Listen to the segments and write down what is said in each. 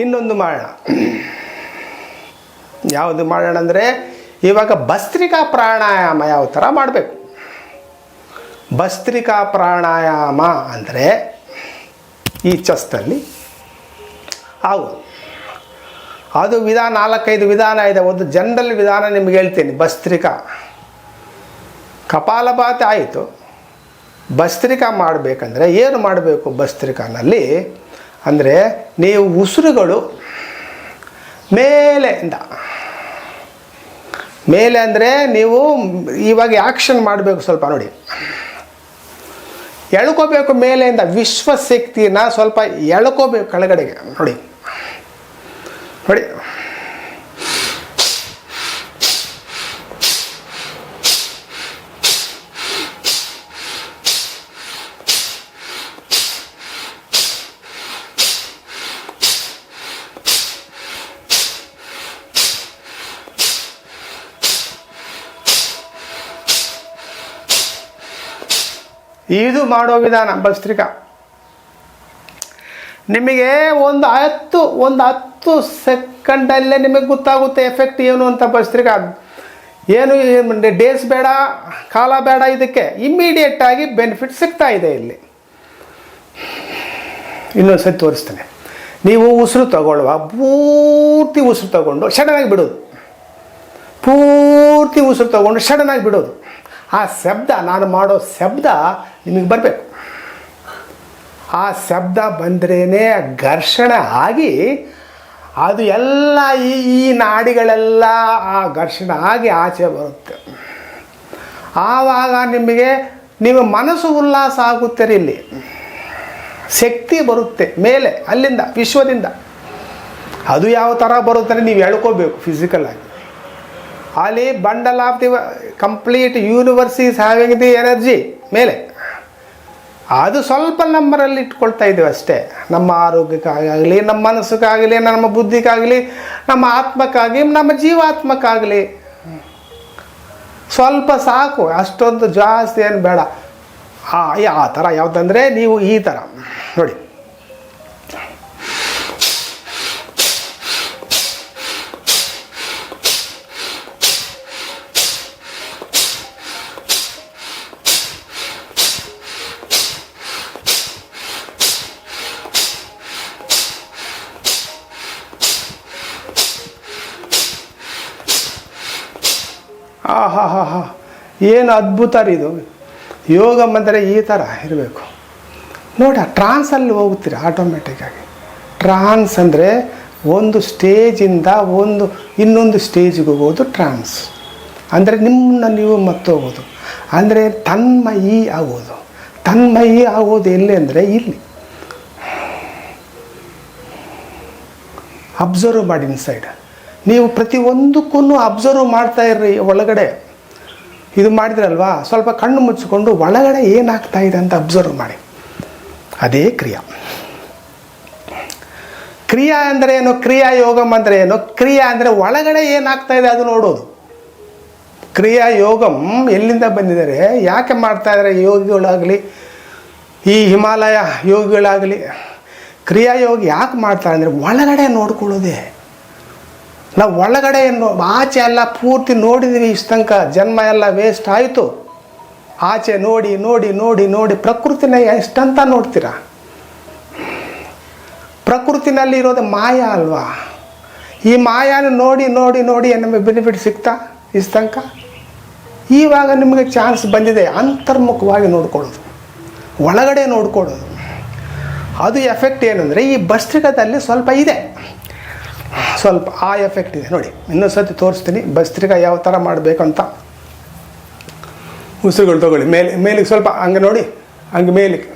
ಇನ್ನೊಂದು ಮಾಡೋಣ ಯಾವುದು ಮಾಡೋಣ ಅಂದರೆ ಇವಾಗ ಭಸ್ತ್ರಿಕಾ ಪ್ರಾಣಾಯಾಮ ಯಾವ ಥರ ಮಾಡಬೇಕು. ಭಸ್ತ್ರಿಕಾ ಪ್ರಾಣಾಯಾಮ ಅಂದರೆ ಈ ಚಸ್ತಲ್ಲಿ ಹೌದು ಅದು ವಿಧಾನ ನಾಲ್ಕೈದು ವಿಧಾನ ಇದೆ. ಒಂದು ಜನರಲ್ ವಿಧಾನ ನಿಮ್ಗೆ ಹೇಳ್ತೀನಿ. ಭಸ್ತ್ರಿಕಾ. ಕಪಾಲಭಾತಿ ಆಯಿತು. ಭಸ್ತ್ರಿಕಾ ಮಾಡಬೇಕಂದ್ರೆ ಏನು ಮಾಡಬೇಕು ಭಸ್ತ್ರಿಕಾನಲ್ಲಿ? ಅಂದರೆ ನೀವು ಉಸಿರುಗಳು ಮೇಲೆಯಿಂದ. ಮೇಲೆ ಅಂದರೆ ನೀವು ಇವಾಗ ಆ್ಯಕ್ಷನ್ ಮಾಡಬೇಕು ಸ್ವಲ್ಪ ನೋಡಿ. ಎಳ್ಕೋಬೇಕು ಮೇಲೆಯಿಂದ ವಿಶ್ವಶಕ್ತಿನ ಸ್ವಲ್ಪ ಎಳ್ಕೋಬೇಕು ಕೆಳಗಡೆಗೆ ನೋಡಿ. ನೋಡಿ. ಇದು ಮಾಡೋ ವಿಧಾನ ಭಸ್ತ್ರಿಕ ನಿಮಗೆ ಒಂದು ಹತ್ತು ಒಂದು ಹತ್ತು ಸೆಕೆಂಡಲ್ಲೇ ನಿಮಗೆ ಗೊತ್ತಾಗುತ್ತೆ ಎಫೆಕ್ಟ್ ಏನು ಅಂತ ಭಸ್ತ್ರಿಕ ಏನು ಡೇಸ್ ಬೇಡ, ಕಾಲ ಬೇಡ, ಇದಕ್ಕೆ ಇಮ್ಮಿಡಿಯೇಟಾಗಿ ಬೆನಿಫಿಟ್ ಸಿಗ್ತಾ ಇದೆ ಇಲ್ಲಿ. ಇನ್ನೊಂದು ಸತಿ ತೋರಿಸ್ತೇನೆ. ನೀವು ಉಸಿರು ತಗೊಳ್ಳುವ, ಪೂರ್ತಿ ಉಸಿರು ತಗೊಂಡು, ಸಡನ್ನಾಗಿ ಬಿಡೋದು. ಪೂರ್ತಿ ಉಸಿರು ತಗೊಂಡು ಸಡನ್ನಾಗಿ ಬಿಡೋದು. ಆ ಶಬ್ದ, ನಾನು ಮಾಡೋ ಶಬ್ದ ನಿಮಗೆ ಬರಬೇಕು. ಆ ಶಬ್ದ ಬಂದ್ರೇ ಘರ್ಷಣೆ ಆಗಿ ಅದು ಎಲ್ಲ ಈ ಈ ನಾಡಿಗಳೆಲ್ಲ ಆ ಘರ್ಷಣೆ ಆಗಿ ಆಚೆ ಬರುತ್ತೆ. ಆವಾಗ ನಿಮಗೆ, ನಿಮ್ಮ ಮನಸ್ಸು ಉಲ್ಲಾಸ ಆಗುತ್ತೀರಿ ಇಲ್ಲಿ. ಶಕ್ತಿ ಬರುತ್ತೆ ಮೇಲೆ, ಅಲ್ಲಿಂದ, ವಿಶ್ವದಿಂದ. ಅದು ಯಾವ ಥರ ಬರುತ್ತೆ ನೀವು ಹೇಳ್ಕೋಬೇಕು ಫಿಸಿಕಲ್ ಆಗಿ. ಅಲ್ಲಿ bundle of the complete universe is having the energy ಮೇಲೆ. ಅದು ಸ್ವಲ್ಪ ನಂಬರಲ್ಲಿ ಇಟ್ಕೊಳ್ತಾ ಇದ್ದೀವಿ ಅಷ್ಟೇ. ನಮ್ಮ ಆರೋಗ್ಯಕ್ಕಾಗಲಿ, ನಮ್ಮ ಮನಸ್ಸಿಗಾಗಲಿ, ನಮ್ಮ ಬುದ್ಧಿಗಾಗಲಿ, ನಮ್ಮ ಆತ್ಮಕ್ಕಾಗಿ ನಮ್ಮ ಜೀವಾತ್ಮಕ್ಕಾಗಲಿ. ಸ್ವಲ್ಪ ಸಾಕು, ಅಷ್ಟೊಂದು ಜಾಸ್ತಿ ಏನು ಬೇಡ. ಆ ಆ ಥರ ಯಾವುದಂದರೆ ನೀವು ಈ ಥರ ನೋಡಿ. ಹಾ ಏನು ಅದ್ಭುತ ರೀ ಇದು. ಯೋಗ ಬಂದರೆ ಈ ಥರ ಇರಬೇಕು. ನೋಡ ಟ್ರಾನ್ಸಲ್ಲಿ ಹೋಗ್ತೀರಿ ಆಟೋಮೆಟಿಕ್ಕಾಗಿ ಟ್ರಾನ್ಸ್ ಅಂದರೆ ಒಂದು ಸ್ಟೇಜಿಂದ ಒಂದು, ಇನ್ನೊಂದು ಸ್ಟೇಜಿಗೆ ಹೋಗೋದು ಟ್ರಾನ್ಸ್ ಅಂದರೆ ನಿಮ್ಮನ್ನ ನೀವು ಮತ್ತೋಗೋದು. ಅಂದರೆ ತನ್ಮಯಿ ಆಗೋದು. ತನ್ಮಯಿ ಆಗೋದು ಎಲ್ಲಿ ಅಂದರೆ ಇಲ್ಲಿ. ಅಬ್ಸರ್ವ್ ಮಾಡಿ ಇನ್ಸೈಡ್ ನೀವು ಪ್ರತಿಯೊಂದಕ್ಕೂ ಅಬ್ಸರ್ವ್ ಮಾಡ್ತಾ ಇರ್ರಿ ಒಳಗಡೆ. ಇದು ಮಾಡಿದ್ರಲ್ವಾ? ಸ್ವಲ್ಪ ಕಣ್ಣು ಮುಚ್ಚಿಕೊಂಡು ಒಳಗಡೆ ಏನಾಗ್ತಾ ಇದೆ ಅಂತ ಅಬ್ಸರ್ವ್ ಮಾಡಿ. ಅದೇ ಕ್ರಿಯಾ. ಕ್ರಿಯಾ ಅಂದರೆ ಏನು? ಕ್ರಿಯಾ ಯೋಗಂ ಅಂದರೆ ಏನು? ಕ್ರಿಯಾ ಅಂದರೆ ಒಳಗಡೆ ಏನಾಗ್ತಾ ಇದೆ ಅದು ನೋಡೋದು. ಕ್ರಿಯಾ ಯೋಗಂ ಎಲ್ಲಿಂದ ಬಂದಿದ್ದಾರೆ? ಯಾಕೆ ಮಾಡ್ತಾ ಇದ್ದಾರೆ ಯೋಗಿಗಳಾಗಲಿ? ಈ ಹಿಮಾಲಯ ಯೋಗಿಗಳಾಗಲಿ? ಕ್ರಿಯಾ ಯೋಗ ಯಾಕೆ ಮಾಡ್ತಾರೆ ಅಂದರೆ ಒಳಗಡೆ ನೋಡ್ಕೊಳ್ಳೋದೇ. ನಾವು ಒಳಗಡೆ ಏನು ಆಚೆ ಎಲ್ಲ ಪೂರ್ತಿ ನೋಡಿದ್ದೀವಿ ಇಷ್ಟು ತನಕ ಜನ್ಮ ಎಲ್ಲ ವೇಸ್ಟ್ ಆಯಿತು. ಆಚೆ ನೋಡಿ ನೋಡಿ ನೋಡಿ ನೋಡಿ ಪ್ರಕೃತಿನ ಎಷ್ಟಂತ ನೋಡ್ತೀರ? ಪ್ರಕೃತಿನಲ್ಲಿ ಇರೋದು ಮಾಯ ಅಲ್ವಾ? ಈ ಮಾಯಾನ ನೋಡಿ ನೋಡಿ ನೋಡಿ ನಮಗೆ ಬೆನಿಫಿಟ್ ಸಿಗ್ತಾ ಇಷ್ಟು ತನಕ? ಇವಾಗ ನಿಮಗೆ ಚಾನ್ಸ್ ಬಂದಿದೆ ಅಂತರ್ಮುಖವಾಗಿ ನೋಡ್ಕೊಳ್ಳೋದು. ಒಳಗಡೆ ನೋಡ್ಕೊಳ್ಳೋದು. ಅದು ಎಫೆಕ್ಟ್ ಏನಂದರೆ ಈ ಭಸ್ತ್ರಿಕದಲ್ಲಿ ಸ್ವಲ್ಪ ಇದೆ. ಸ್ವಲ್ಪ ಆ ಎಫೆಕ್ಟ್ ಇದೆ. ನೋಡಿ, ಇನ್ನೊಂದು ಸತಿ ತೋರಿಸ್ತೀನಿ. ಭಸ್ತ್ರಿಕ ಯಾವ ಥರ ಅಂತ ಉಸಿರುಗಳು ತಗೊಳ್ಳಿ. ಮೇಲೆ, ಮೇಲಿಗೆ ಸ್ವಲ್ಪ ಹಂಗೆ ನೋಡಿ. ಹಂಗೆ ಮೇಲಿಗೆ.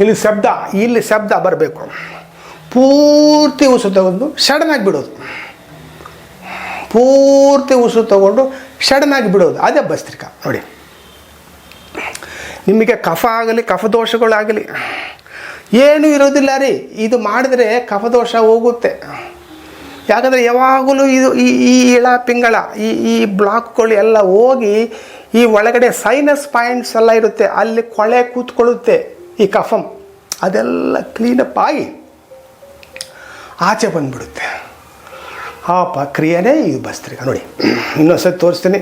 ಇಲ್ಲಿ ಶಬ್ದ ಇಲ್ಲಿ ಶಬ್ದ ಬರಬೇಕು. ಪೂರ್ತಿ ಉಸಿರು ತಗೊಂಡು ಸಡನ್ನಾಗಿ ಬಿಡೋದು. ಪೂರ್ತಿ ಉಸಿರು ತಗೊಂಡು ಸಡನ್ನಾಗಿ ಬಿಡೋದು. ಅದೇ ಭಸ್ತ್ರಿಕ ನೋಡಿ. ನಿಮಗೆ ಕಫ ಆಗಲಿ ಕಫದೋಷಗಳಾಗಲಿ ಏನೂ ಇರೋದಿಲ್ಲ ರೀ. ಇದು ಮಾಡಿದರೆ ಕಫದೋಷ ಹೋಗುತ್ತೆ. ಯಾಕಂದರೆ ಯಾವಾಗಲೂ ಇದು ಈ ಈ ಇಳ ಪಿಂಗಳ, ಈ ಈ ಬ್ಲಾಕ್ಗಳು ಎಲ್ಲ ಹೋಗಿ ಈ ಒಳಗಡೆ ಸೈನಸ್ ಪಾಯಿಂಟ್ಸ್ ಎಲ್ಲ ಇರುತ್ತೆ. ಅಲ್ಲಿ ಕೊಳೆ ಕೂತ್ಕೊಳ್ಳುತ್ತೆ ಈ ಕಫಮ್ ಅದೆಲ್ಲ ಕ್ಲೀನಪ್ ಆಗಿ ಆಚೆ ಬಂದ್ಬಿಡುತ್ತೆ. ಆ ಪ್ರಕ್ರಿಯೆನೇ ಇದು ಬಸ್ತ್ರಿಕ ನೋಡಿ, ಇನ್ನೊಂದ್ಸತಿ ತೋರಿಸ್ತೀನಿ.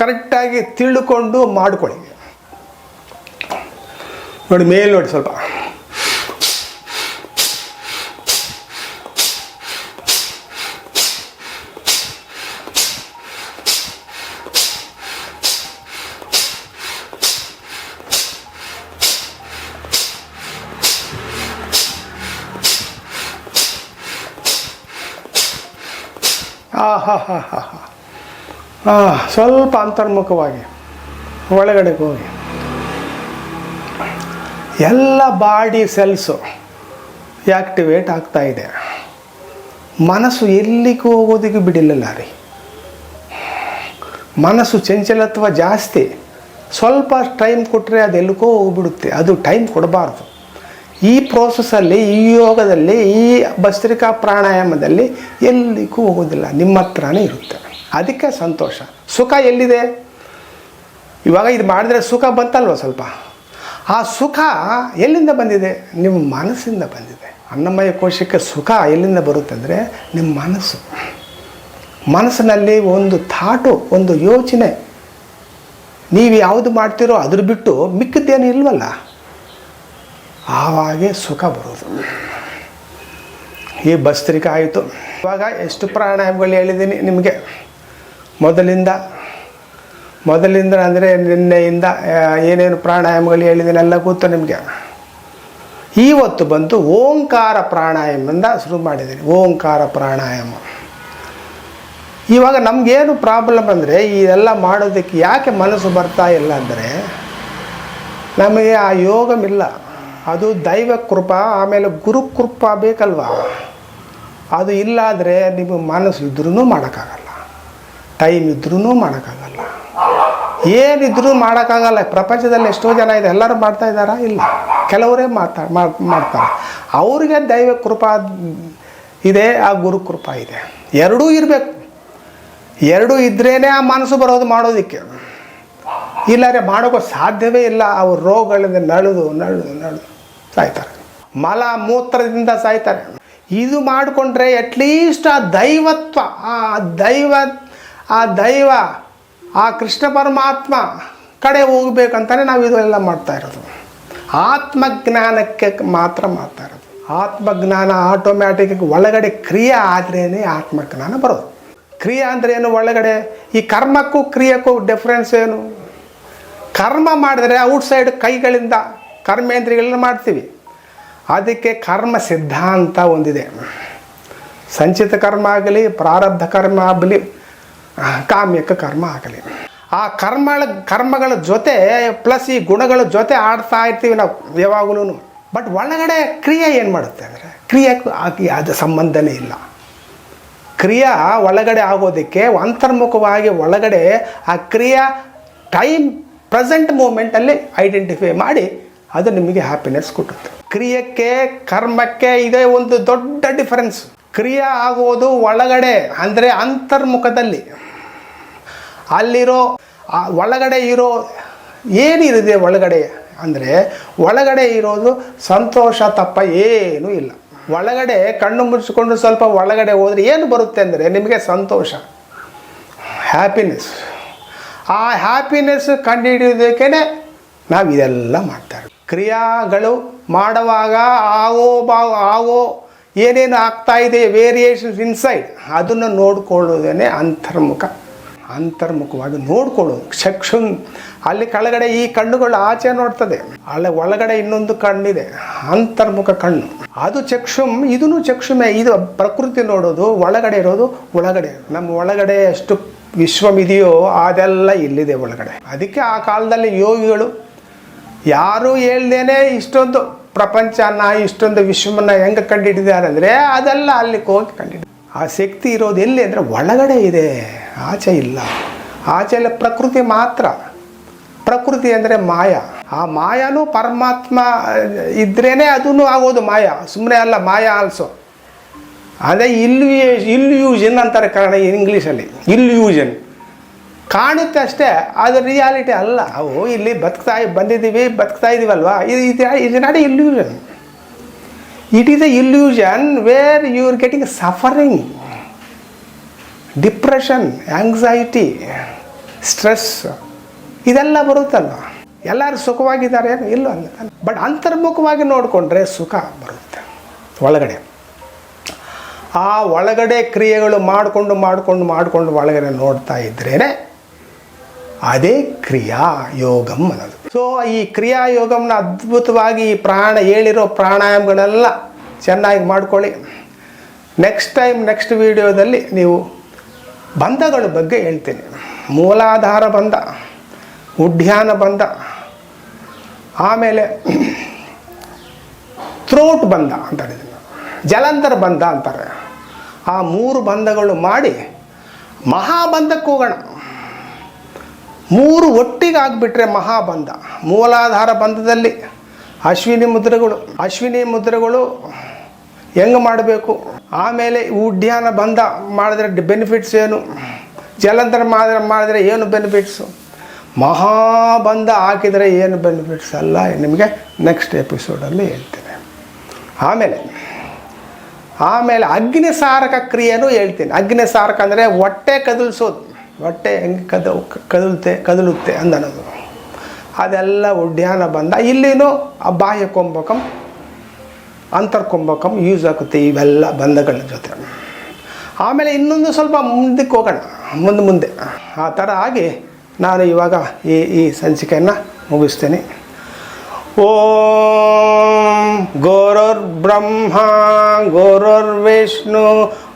ಕರೆಕ್ಟಾಗಿ ತಿಳ್ಕೊಂಡು ಮಾಡ್ಕೊಳ್ಳಿ. ನೋಡಿ, ಮೇಲೆ ನೋಡಿ ಸ್ವಲ್ಪ. ಹಾ ಹಾ ಹಾ ಹಾ. ಸ್ವಲ್ಪ ಅಂತರ್ಮುಖವಾಗಿ ಒಳಗಡೆಗೆ ಹೋಗಿ. ಎಲ್ಲ ಬಾಡಿ ಸೆಲ್ಸು ಆ್ಯಕ್ಟಿವೇಟ್ ಆಗ್ತಾ ಇದೆ. ಮನಸ್ಸು ಎಲ್ಲಿಗೂ ಹೋಗೋದಿಗೂ ಬಿಡಿಲ್ಲ ರೀ. ಮನಸ್ಸು ಚಂಚಲತ್ವ ಜಾಸ್ತಿ. ಸ್ವಲ್ಪ ಟೈಮ್ ಕೊಟ್ಟರೆ ಅದೆಲ್ಲಕ್ಕೋ ಹೋಗ್ಬಿಡುತ್ತೆ. ಅದು ಟೈಮ್ ಕೊಡಬಾರ್ದು. ಈ ಪ್ರೋಸೆಸ್ಸಲ್ಲಿ ಈ ಯೋಗದಲ್ಲಿ, ಈ ಭಸ್ತ್ರಿಕಾ ಪ್ರಾಣಾಯಾಮದಲ್ಲಿ ಎಲ್ಲಿಗೂ ಹೋಗೋದಿಲ್ಲ ನಿಮ್ಮ ಹತ್ರನೇ ಇರುತ್ತೆ. ಅದಕ್ಕೆ ಸಂತೋಷ. ಸುಖ ಎಲ್ಲಿದೆ? ಇವಾಗ ಇದು ಮಾಡಿದ್ರೆ ಸುಖ ಬಂತಲ್ವ ಸ್ವಲ್ಪ? ಆ ಸುಖ ಎಲ್ಲಿಂದ ಬಂದಿದೆ? ನಿಮ್ಮ ಮನಸ್ಸಿಂದ ಬಂದಿದೆ. ಅನ್ನಮಯ ಕೋಶಕ್ಕೆ ಸುಖ ಎಲ್ಲಿಂದ ಬರುತ್ತೆ ಅಂದರೆ ನಿಮ್ಮ ಮನಸ್ಸು. ಮನಸ್ಸಿನಲ್ಲಿ ಒಂದು ಥಾಟು, ಒಂದು ಯೋಚನೆ. ನೀವು ಯಾವುದು ಮಾಡ್ತೀರೋ ಅದ್ರ ಬಿಟ್ಟು ಮಿಕ್ಕಿದ್ದೇನು ಇಲ್ವಲ್ಲ? ಆವಾಗೆ ಸುಖ ಬರೋದು. ಈ ಭಸ್ತ್ರಿಕ ಆಯಿತು. ಇವಾಗ ಎಷ್ಟು ಪ್ರಾಣಾಯಾಮಗಳು ಹೇಳಿದ್ದೀನಿ ನಿಮಗೆ. ಮೊದಲಿಂದ ಮೊದಲಿಂದ ಅಂದರೆ ನಿನ್ನೆಯಿಂದ ಏನೇನು ಪ್ರಾಣಾಯಾಮಗಳು ಹೇಳಿದ್ದೀನಿ ಎಲ್ಲ ಗೊತ್ತು ನಿಮಗೆ. ಇವತ್ತು ಬಂತು ಓಂಕಾರ ಪ್ರಾಣಾಯಾಮದಿಂದ ಶುರು ಮಾಡಿದ್ದೀನಿ. ಓಂಕಾರ ಪ್ರಾಣಾಯಾಮ. ಇವಾಗ ನಮಗೇನು ಪ್ರಾಬ್ಲಮ್ ಅಂದರೆ ಇದೆಲ್ಲ ಮಾಡೋದಕ್ಕೆ ಯಾಕೆ ಮನಸ್ಸು ಬರ್ತಾ ಇಲ್ಲ ಅಂದರೆ ನಮಗೆ ಆ ಯೋಗಮಿಲ್ಲ. ಅದು ದೈವ ಕೃಪಾ, ಆಮೇಲೆ ಗುರು ಕೃಪಾ ಬೇಕಲ್ವಾ? ಅದು ಇಲ್ಲಾದರೆ ನಿಮಗೆ ಮನಸ್ಸು ಇದ್ರೂ ಮಾಡೋಕ್ಕಾಗಲ್ಲ. ಟೈಮ್ ಇದ್ರೂ ಮಾಡೋಕ್ಕಾಗಲ್ಲ. ಏನಿದ್ರೂ ಮಾಡೋಕ್ಕಾಗಲ್ಲ. ಪ್ರಪಂಚದಲ್ಲಿ ಎಷ್ಟೋ ಜನ ಇದೆ. ಎಲ್ಲರೂ ಮಾಡ್ತಾ ಇದ್ದಾರಾ? ಇಲ್ಲ. ಕೆಲವರೇ ಮಾಡ್ತಾ, ಮಾಡ್- ಮಾಡ್ತಾರೆ. ಅವ್ರಿಗೆ ದೈವ ಕೃಪಾ ಇದೆ, ಆ ಗುರು ಕೃಪಾ ಇದೆ. ಎರಡೂ ಇರಬೇಕು. ಎರಡೂ ಇದ್ರೇ ಆ ಮನಸ್ಸು ಬರೋದು ಮಾಡೋದಕ್ಕೆ. ಇಲ್ಲಾರೆ ಮಾಡೋಕ್ಕೂ ಸಾಧ್ಯವೇ ಇಲ್ಲ. ಅವ್ರ ರೋಗಗಳಿಂದ ನಳೆದು ನಳೆದು ನಳೆದು. ಸಾಯ್ತಾರೆ. ಮಲ ಮೂತ್ರದಿಂದ ಸಾಯ್ತಾರೆ. ಇದು ಮಾಡಿಕೊಂಡ್ರೆ ಅಟ್ಲೀಸ್ಟ್ ಆ ದೈವತ್ವ, ಆ ದೈವ ಆ ದೈವ, ಆ ಕೃಷ್ಣ ಪರಮಾತ್ಮ ಕಡೆ ಹೋಗ್ಬೇಕಂತಾನೆ ನಾವು ಇದೆಲ್ಲ ಮಾಡ್ತಾ ಇರೋದು. ಆತ್ಮಜ್ಞಾನಕ್ಕೆ ಮಾತ್ರ ಮಾಡ್ತಾ ಇರೋದು. ಆತ್ಮಜ್ಞಾನ ಆಟೋಮ್ಯಾಟಿಕ್ ಒಳಗಡೆ ಕ್ರಿಯೆ ಆದ್ರೇ ಆತ್ಮಜ್ಞಾನ ಬರೋದು. ಕ್ರಿಯೆ ಅಂದರೆ ಏನು? ಒಳಗಡೆ ಈ ಕರ್ಮಕ್ಕೂ ಕ್ರಿಯೆಕ್ಕೂ ಡಿಫ್ರೆನ್ಸ್ ಏನು? ಕರ್ಮ ಮಾಡಿದ್ರೆ ಔಟ್ಸೈಡ್ ಕೈಗಳಿಂದ ಕರ್ಮೇಂದ್ರಿಗಳನ್ನ ಮಾಡ್ತೀವಿ. ಅದಕ್ಕೆ ಕರ್ಮ ಸಿದ್ಧಾಂತ ಒಂದಿದೆ. ಸಂಚಿತ ಕರ್ಮ ಆಗಲಿ, ಪ್ರಾರಬ್ಧ ಕರ್ಮ ಆಗಲಿ, ಕಾಮ್ಯಕ ಕರ್ಮ ಆಗಲಿ. ಆ ಕರ್ಮಗಳ ಕರ್ಮಗಳ ಜೊತೆ ಪ್ಲಸ್ ಈ ಗುಣಗಳ ಜೊತೆ ಆಡ್ತಾ ಇರ್ತೀವಿ ನಾವು ಯಾವಾಗಲೂ ಬಟ್ ಒಳಗಡೆ ಕ್ರಿಯೆ ಏನು ಮಾಡುತ್ತೆ ಅಂದರೆ, ಕ್ರಿಯೆಗೂ ಆಗಿ ಅದು ಸಂಬಂಧನೇ ಇಲ್ಲ. ಕ್ರಿಯಾ ಒಳಗಡೆ ಆಗೋದಕ್ಕೆ, ಅಂತರ್ಮುಖವಾಗಿ ಒಳಗಡೆ ಆ ಕ್ರಿಯಾ ಟೈಮ್ ಪ್ರೆಸೆಂಟ್ ಮೂಮೆಂಟಲ್ಲಿ ಐಡೆಂಟಿಫೈ ಮಾಡಿ ಅದು ನಿಮಗೆ ಹ್ಯಾಪಿನೆಸ್ ಕೊಟ್ಟುತ್ತೆ ಕ್ರಿಯಕ್ಕೆ, ಕರ್ಮಕ್ಕೆ ಇದೇ ಒಂದು ದೊಡ್ಡ ಡಿಫರೆನ್ಸ್ ಕ್ರಿಯೆ ಆಗೋದು ಒಳಗಡೆ, ಅಂದರೆ ಅಂತರ್ಮುಖದಲ್ಲಿ. ಅಲ್ಲಿರೋ ಒಳಗಡೆ ಇರೋ ಏನಿರಿದೆ ಒಳಗಡೆ ಅಂದರೆ, ಒಳಗಡೆ ಇರೋದು ಸಂತೋಷ ತಪ್ಪ ಏನೂ ಇಲ್ಲ. ಒಳಗಡೆ ಕಣ್ಣು ಮುಚ್ಚಿಕೊಂಡು ಸ್ವಲ್ಪ ಒಳಗಡೆ ಹೋದರೆ ಏನು ಬರುತ್ತೆ ಅಂದರೆ ನಿಮಗೆ ಸಂತೋಷ ಹ್ಯಾಪಿನೆಸ್ ಆ ಹ್ಯಾಪಿನೆಸ್ ಕಂಡುಹಿಡಿಯೋದಕ್ಕೇ ನಾವು ಇದೆಲ್ಲ ಮಾಡ್ತಾರೆ ಕ್ರಿಯಾಗಳು ಮಾಡುವಾಗ ಆವೋ ಬಾವ್ ಆವೋ ಏನೇನು ಆಗ್ತಾ ಇದೆ ವೇರಿಯೇಷನ್ಸ್ ಇನ್ಸೈಡ್ ಅದನ್ನು ನೋಡ್ಕೊಳ್ಳೋದೇ ಅಂತರ್ಮುಖ. ಅಂತರ್ಮುಖವಾಗಿ ನೋಡ್ಕೊಳ್ಳೋದು. ಚಕ್ಷು ಅಲ್ಲಿ ಕೆಳಗಡೆ ಈ ಕಣ್ಣುಗಳು ಆಚೆ ನೋಡ್ತದೆ. ಅಲ್ಲಿ ಒಳಗಡೆ ಇನ್ನೊಂದು ಕಣ್ಣಿದೆ. ಅಂತರ್ಮುಖ ಕಣ್ಣು. ಅದು ಚಕ್ಷುಂ ಇದೂ ಚಕ್ಷುಮೆ ಇದು ಪ್ರಕೃತಿ ನೋಡೋದು, ಒಳಗಡೆ ಇರೋದು, ಒಳಗಡೆ. ನಮ್ಮ ಒಳಗಡೆ ಎಷ್ಟು ವಿಶ್ವವಿದೆಯೋ ಅದೆಲ್ಲ ಇಲ್ಲಿದೆ ಒಳಗಡೆ. ಅದಕ್ಕೆ ಆ ಕಾಲದಲ್ಲಿ ಯೋಗಿಗಳು ಯಾರು ಹೇಳ್ದೇನೆ ಇಷ್ಟೊಂದು ಪ್ರಪಂಚನ, ಇಷ್ಟೊಂದು ವಿಶ್ವವನ್ನು ಹೆಂಗೆ ಕಂಡುಹಿಡಿದಾರೆ ಅಂದರೆ ಅದೆಲ್ಲ ಅಲ್ಲಿ ಹೋಗಿ ಕಂಡು ಆ ಶಕ್ತಿ ಇರೋದು ಎಲ್ಲಿ ಅಂದರೆ ಒಳಗಡೆ ಇದೆ, ಆಚೆ ಇಲ್ಲ. ಆಚೆ ಇಲ್ಲ, ಪ್ರಕೃತಿ ಮಾತ್ರ. ಪ್ರಕೃತಿ ಅಂದರೆ ಮಾಯ. ಆ ಮಾಯನೂ ಪರಮಾತ್ಮ, ಇದ್ರೇನೆ ಅದೂ ಆಗೋದು ಮಾಯ. ಸುಮ್ಮನೆ ಅಲ್ಲ, ಮಾಯ ಆಲ್ಸೋ ಅದೇ ಇಲ್ಯೂ ಇಲ್ಯೂಷನ್ ಅಂತಾರೆ ಕನ್ನಡ ಇಂಗ್ಲೀಷಲ್ಲಿ ಇಲ್ಯೂಷನ್ ಕಾಣುತ್ತೆ ಅಷ್ಟೇ ಅದು ರಿಯಾಲಿಟಿ ಅಲ್ಲ. ಅವು ಇಲ್ಲಿ ಬದುಕ್ತಾ ಬಂದಿದ್ದೀವಿ, ಬದುಕ್ತಾ ಇದೀವಲ್ವಾ? ಇದು ಇದು not illusion it is a illusion where you are getting suffering depression anxiety stress ಇದೆಲ್ಲ ಬರುತ್ತಲ್ವ? ಎಲ್ಲರೂ ಸುಖವಾಗಿದ್ದಾರೆ ಏನು? ಇಲ್ಲ ಬಟ್ ಅಂತರ್ಮುಖವಾಗಿ ನೋಡಿಕೊಂಡ್ರೆ ಸುಖ ಬರುತ್ತೆ. ಒಳಗಡೆ. ಆ ಒಳಗಡೆ ಕ್ರಿಯೆಗಳು ಮಾಡಿಕೊಂಡು ಮಾಡಿಕೊಂಡು ಮಾಡಿಕೊಂಡು ಒಳಗಡೆ ನೋಡ್ತಾ ಇದ್ರೇ ಅದೇ ಕ್ರಿಯಾ ಯೋಗಂ ಅನ್ನೋದು. ಸೊ ಈ ಕ್ರಿಯಾ ಯೋಗಮ್ನ ಅದ್ಭುತವಾಗಿ ಪ್ರಾಣ ಹೇಳಿರೋ ಪ್ರಾಣಾಯಾಮಗಳೆಲ್ಲ ಚೆನ್ನಾಗಿ ಮಾಡ್ಕೊಳ್ಳಿ. ನೆಕ್ಸ್ಟ್ ಟೈಮ್ ನೆಕ್ಸ್ಟ್ ವಿಡಿಯೋದಲ್ಲಿ ನೀವು ಬಂಧಗಳ ಬಗ್ಗೆ ಹೇಳ್ತೀನಿ. ಮೂಲಾಧಾರ ಬಂಧ, ಉಡ್ಯಾನ ಬಂಧ, ಆಮೇಲೆ ಥ್ರೋಟ್ ಬಂಧ ಅಂತಾರೆ ಇದನ್ನು. ಜಲಂಧರ ಬಂಧ ಅಂತಾರೆ. ಆ ಮೂರು ಬಂಧಗಳು ಮಾಡಿ ಮಹಾಬಂಧಕ್ಕೆ ಹೋಗೋಣ. ಮೂರು ಒಟ್ಟಿಗೆ ಆಗಿಬಿಟ್ರೆ ಮಹಾಬಂಧ. ಮೂಲಾಧಾರ ಬಂಧದಲ್ಲಿ ಅಶ್ವಿನಿ ಮುದ್ರೆಗಳು. ಅಶ್ವಿನಿ ಮುದ್ರೆಗಳು ಹೆಂಗೆ ಮಾಡಬೇಕು? ಆಮೇಲೆ ಉಡ್ಯಾನ ಬಂಧ ಮಾಡಿದ್ರೆ ಬೆನಿಫಿಟ್ಸ್ ಏನು? ಜಲಂಧರ ಮಾಡಿದ್ರೆ ಮಾಡಿದ್ರೆ ಏನು ಬೆನಿಫಿಟ್ಸು ಮಹಾಬಂಧ ಹಾಕಿದರೆ ಏನು ಬೆನಿಫಿಟ್ಸ್ ಅಲ್ಲ? ನಿಮಗೆ ನೆಕ್ಸ್ಟ್ ಎಪಿಸೋಡಲ್ಲಿ ಹೇಳ್ತೇನೆ. ಆಮೇಲೆ ಆಮೇಲೆ ಅಗ್ನಿಸಾರಕ ಕ್ರಿಯೆನೂ ಹೇಳ್ತೀನಿ. ಅಗ್ನಿಸಾರಕ ಅಂದರೆ ಹೊಟ್ಟೆ ಕದಲ್ಸೋದು. ಹೊಟ್ಟೆ ಹೆಂಗೆ ಕದ ಕದಲುತ್ತೆ ಕದಲುತ್ತೆ ಅಂದನದು. ಅದೆಲ್ಲ ಉಡ್ಯಾನ ಬಂದ, ಇಲ್ಲಿನೂ ಆ ಬಾಹ್ಯ ಕೊಂಬಕಂ ಅಂತರ್ಕೊಂಬಕಂ ಯೂಸ್ ಆಗುತ್ತೆ ಇವೆಲ್ಲ ಬಂಧಗಳ ಜೊತೆ. ಆಮೇಲೆ ಇನ್ನೊಂದು ಸ್ವಲ್ಪ ಮುಂದಕ್ಕೆ ಹೋಗೋಣ, ಮುಂದೆ ಮುಂದೆ. ಆ ಥರ ಆಗಿ ನಾನು ಇವಾಗ ಈ ಈ ಸಂಚಿಕೆಯನ್ನು ಮುಗಿಸ್ತೇನೆ. ಓಂ ವಿಷ್ಣು,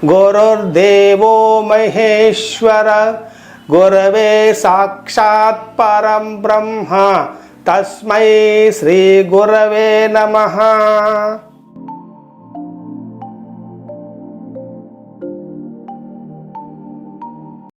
ಗೋರರ್ ಗುರುರ್ದೇವೋ ಮಹೇಶ್ವರ. గురవే సాక్షాత్ పరం బ్రహ్మ తస్మై శ్రీ గురవే నమ